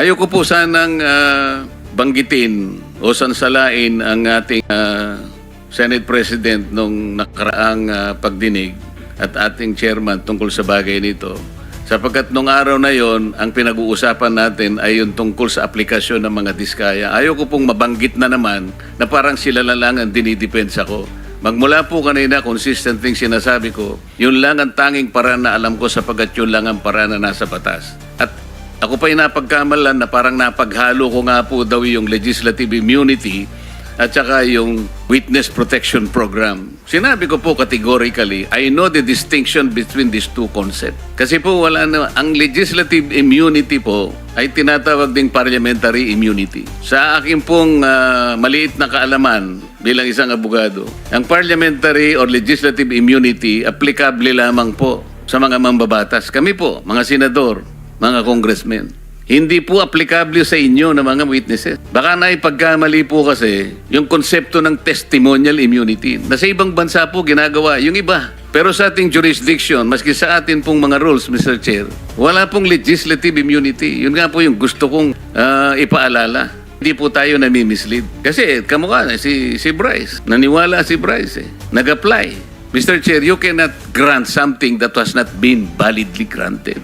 Ayoko po sanang ah, banggitin o sansalain ang ating ah, Senate President nung nakaraang ah, pagdinig at ating chairman tungkol sa bagay nito. Sapagkat nung araw na yon, ang pinag-uusapan natin ay yung tungkol sa aplikasyon ng mga diskaya. Ayoko pong mabanggit na naman na parang sila lang ang dinidepensa ko. Magmula po kanina, consistent thing sinasabi ko, yun lang ang tanging paraan na alam ko sapagkat yun lang ang paraan na nasa batas. At ako pa napagkamalan na parang napaghalo ko nga po daw yung legislative immunity at saka yung witness protection program. Sinabi ko po categorically, I know the distinction between these two concepts. Kasi po wala na, ang legislative immunity po ay tinatawag ding parliamentary immunity. Sa akin pong ah, maliit na kaalaman bilang isang abogado, ang parliamentary or legislative immunity applicable lamang po sa mga mambabatas. Kami po, mga senador, mga congressmen. Hindi po applicable sa inyo na mga witnesses. Baka naipagkamali po kasi yung konsepto ng testimonial immunity na sa ibang bansa po ginagawa yung iba. Pero sa ating jurisdiction, maski sa atin pong mga rules, Mr. Chair, wala pong legislative immunity. Yun nga po yung gusto kong ah, ipaalala. Hindi po tayo nami-mislead. Kasi kamukha si, si Bryce. Naniwala si Bryce eh. Nag-apply. Mr. Chair, you cannot grant something that was not been validly granted.